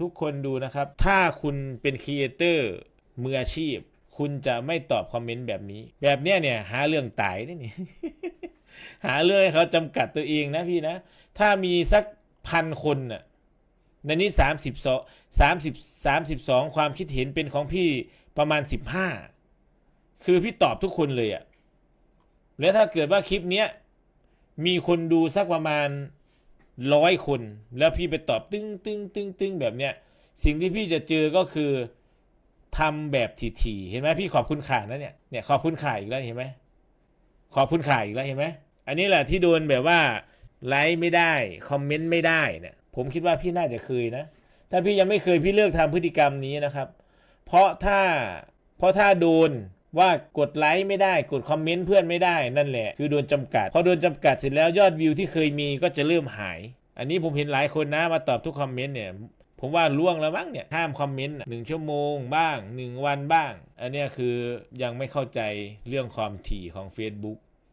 ทุกคนดูนะครับ ถ้าคุณเป็นครีเอเตอร์มืออาชีพ คุณจะไม่ตอบคอมเมนต์แบบนี้ แบบเนี้ยเนี่ยหาเรื่องตายได้นี่หาเรื่องให้เขาจำกัดตัวเองนะพี่นะ ถ้ามีสักพันคนน่ะในนี้สามสิบสองสามสิบสามสิบสองความคิดเห็นเป็นของพี่ประมาณสิบห้าคือพี่ตอบทุกคนเลยอะแล้วถ้าเกิดว่าคลิปเนี้ยมีคนดูสักประมาณ ร้อยคน แล้วพี่ไปตอบตึ้งตึ้งตึ้งตึ้งแบบเนี้ยสิ่งที่พี่จะเจอก็คือทำแบบถี่ๆเห็นไหมพี่ขอบคุณข่านะเนี่ยเนี่ยขอบคุณข่าอีกแล้วเห็นไหมขอบคุณข่าอีกแล้วเห็นไหมอันนี้แหละที่โดนแบบว่าไลค์ไม่ได้คอมเมนต์ไม่ได้เนี่ยผมคิดว่าพี่น่าจะเคยนะ ถ้าพี่ยังไม่เคยพี่เลิกทำพฤติกรรมนี้นะครับ เพราะถ้าเพราะถ้าโดน ว่ากดไลค์ไม่ได้กดคอมเมนต์เพื่อนไม่ได้นั่นแหละ คือโดนจำกัด พอโดนจำกัดเสร็จแล้วยอดวิวที่เคยมีก็จะเริ่มหาย อันนี้ผมเห็นหลายคนนะมาตอบทุกคอมเมนต์เนี่ยผมว่าล่วงแล้วมั้งเนี่ยห้ามคอมเมนต์หนึ่งชั่วโมงบ้างหนึ่งวันบ้าง อันนี้คือยังไม่เข้าใจเรื่องความถี่ของ Facebook